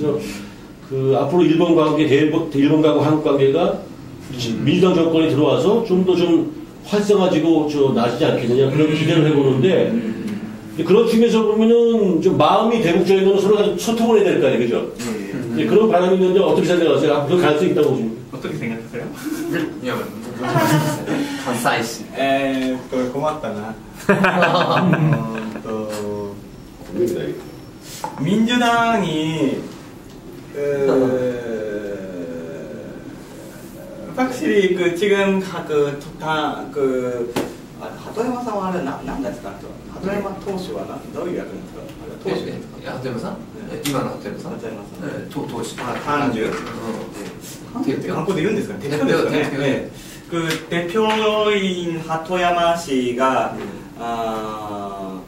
그래서 그 앞으로 일본 관계, 일본 가고 한국 관계가 음. 민주당 정권이 들어와서 좀 더좀 좀 활성화지고 저 나지지 않겠느냐 그런 기대를 해보는데 그런 측면에서 보면은 좀 마음이 대북적인 거는 서로가 좀 소통을 해야 될 거 아니에요, 그죠? 예, 예. 네, 그런 바람이 있는데 어떻게 생각하세요? 앞으로 갈수 있다고 보십니까? 어떻게 생각하세요? 야, 컨사이스. 에, 또 고맙다나. 어, 또 민주당이 그 확실히 그 지금 그다그 하도야마 사와는 남ですか 하도야마 토수와 너희 약간 ええ鳩山さんえ今の鳩山さん 하도야마 え投投資。 아, 탄주 うんで 대표 한국도 이런 데서 대표, 대표ですね 대표. 네. 그 대표인 하토야마 씨가 아,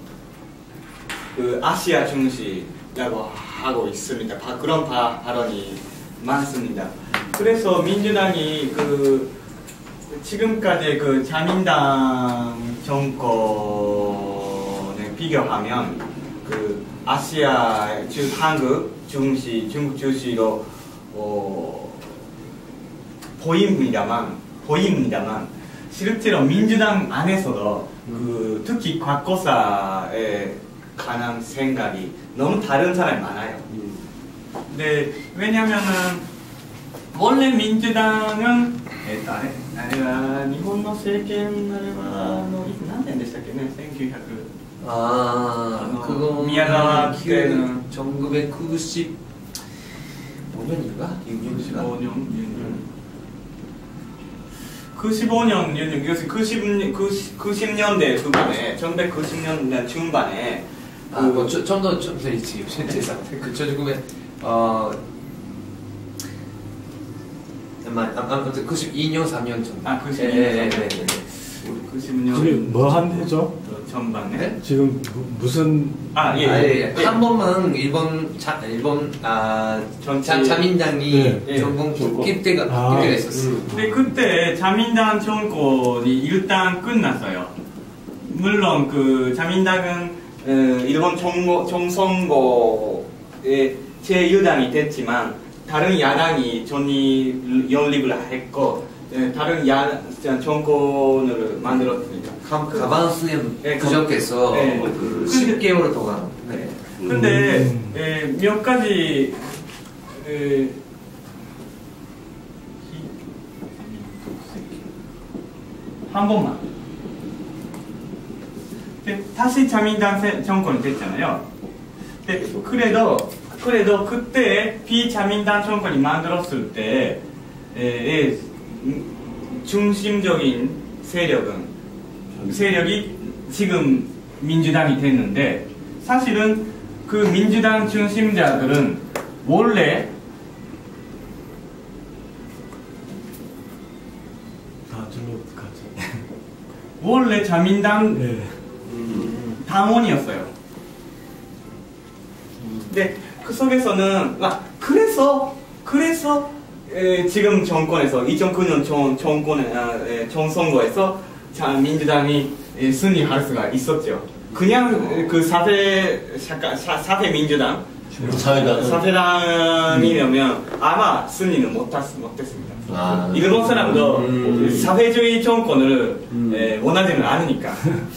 그 아시아 중시라고 하고 있습니다. 바- 그런 바, 발언이 많습니다. 그래서 민주당이 그 지금까지 그 자민당 정권에 비교하면 그 아시아 중 한국 중시 중국 중시로 어, 보입니다만 보입니다만 실제로 민주당 안에서도 그 특히 과거사에 관한 생각이 너무 다른 사람이 많아요. 근데 왜냐면은 원래 민주당은 에,あれあれは日本の政権あれはあのいつ何年でしたっけね1900 아, 어, 그거 미야자와 때는 1995년인가? 6년인가? 95년 95년 요새 90 90 90년대 후반에 1990년대 중반에 아, 뭐, 좀, 좀 더, 좀더 일찍, 죄송합니다. 그, 저 지금에, 어, 아마, 아무튼 92년, 3년 전. 아, 92년, 예, 예, 예, 예. 90년 지금 뭐한 해죠? 전반에 네? 지금 무- 무슨 아 예, 아, 예. 예, 예. 한 번만 일본 자, 일본 아 정치- 자, 자민당이 예, 예. 정권. 바뀔 때가 아. 바뀌게 됐었어. 근데 그때 자민당 정권이 일단 끝났어요. 물론 그 자민당은 어, 일본 정모, 정선거에 제1당이 됐지만 다른 야당이 전이 연립을 했고 예, 다른 야 정권을 만들었습니다. 가, 가반스에 예, 부족해서 예. 그 근데- 10개월 동안 네. 근데 음. 에, 몇 가지 에, 한 번만 で 다시 자민당 세- 정권이 됐잖아요. 데, 그래도 그래도 그때 비자민당 정권이 만들었을 때 에, 에, 음, 중심적인 세력은 세력이 지금 민주당이 됐는데 사실은 그 민주당 중심자들은 원래. 원래 자민당 네. 당원이었어요. 근데 그 속에서는 아, 그래서 그래서 에, 지금 정권에서 2009년 정, 정권에 아, 에, 정선거에서 자, 민주당이 에, 승리할 수가 있었죠. 그냥 에, 그 사회 사, 사회 민주당 사회당. 사회당이면 아마 승리는 못했, 못했습니다. 아. 일본 사람도 음. 사회주의 정권을 음. 에, 원하지는 않으니까.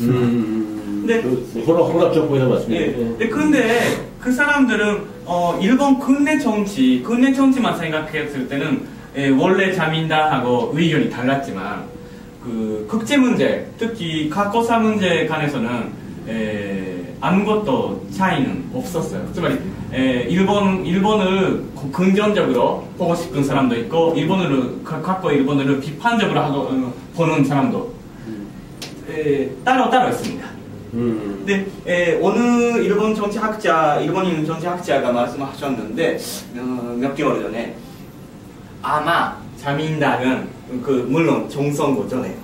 근데 그 혼합, 혼합 정권이라 맞습니다. 예. 근데 근데 그 사람들은 어 일본 근내 정치, 근내 정치만 생각했을 때는 예, 원래 자민당하고 의견이 달랐지만 그 국제 문제, 특히 각고사 문제에 관해서는 에, 아무것도 차이는 없었어요. つまり 에, 일본 일본을 고- 긍정적으로 보고 싶은 사람도 있고 일본을 가- 각고 일본을 비판적으로 하고 어, 보는 사람도 에, 따로 따로 있습니다. 음. 네, 에, 어느 일본 정치학자, 일본인 정치학자가 말씀하셨는데 어, 몇 개월 전에 아마 자민당은 그 물론 정선거 전에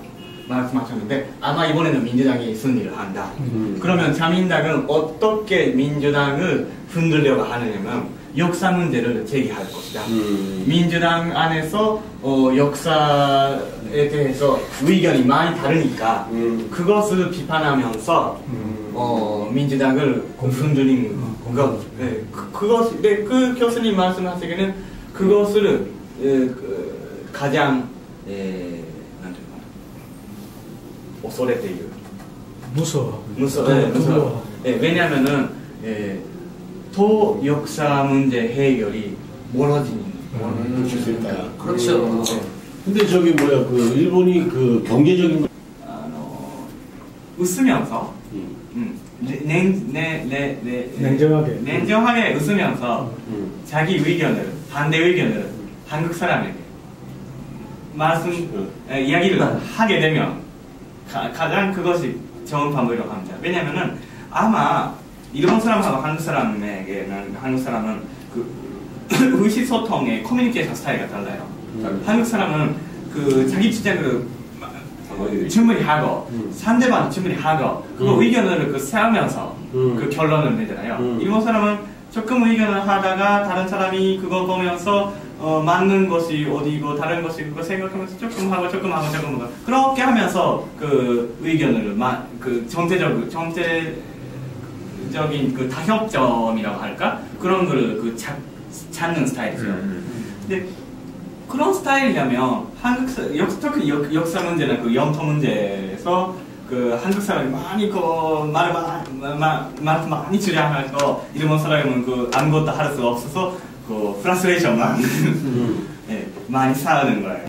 말씀하셨는데 아마 이번에는 민주당이 승리를 한다. 음. 그러면 자민당은 어떻게 민주당을 흔들려고 하느냐면 역사 문제를 제기할 것이다. 음. 민주당 안에서 어, 역사에 대해서 의견이 많이 다르니까 음. 그것을 비판하면서 음. 어, 민주당을 흔들린 어, 것. 네, 그, 그것, 네, 그 교수님 말씀하시기는 그것을 에, 그, 가장 에, 恐れている 무서워. 무서, 더- 네, 무서. 두려워. 네, 왜냐하면은 에, 또 역사 문제 해결이 멀어지는 음, 수 있을까요? 그렇죠. 네. 근데 저기 뭐야 그 일본이 그 경제적인 あの 웃으면서 음, 음, 냉, 내, 내, 내, 냉정하게. 냉정하게 웃으면서 음. 자기 의견을 반대 의견을 한국 사람에게 말씀 에, 이야기를 하게 되면 가, 가장 그것이 좋은 방법이라고 합니다. 왜냐하면은 아마 일본 사람하고 한국 사람에게는 한국 사람은 그 의식소통의 커뮤니케이션 스타일이 달라요. 음. 한국 사람은 그 자기 음. 충분히 하고 음. 상대방 충분히 하고 그거 음. 의견을 그 세우면서 음. 그 결론을 내잖아요. 음. 일본 사람은 조금 의견을 하다가 다른 사람이 그거 보면서 어, 맞는 것이 어디고 다른 것이 그거 생각하면서 조금 하고 조금 하고 조금 하고. 그렇게 하면서 그 의견을 마, 그 전체적 전체적인 그 다협점이라고 할까? 그런 거를 그 찾, 찾는 스타일이죠. 근데 그런 스타일이라면 한국 사- 역, 특히 역, 역사 문제나 그 영토 문제에서 그 한국 사람이 많이 그 말을 많이 많이 주장하고 일본 사람은 그 아무것도 할 수 없어서 그 프라스트레이션만 음. 예, 많이 쌓는 거예요.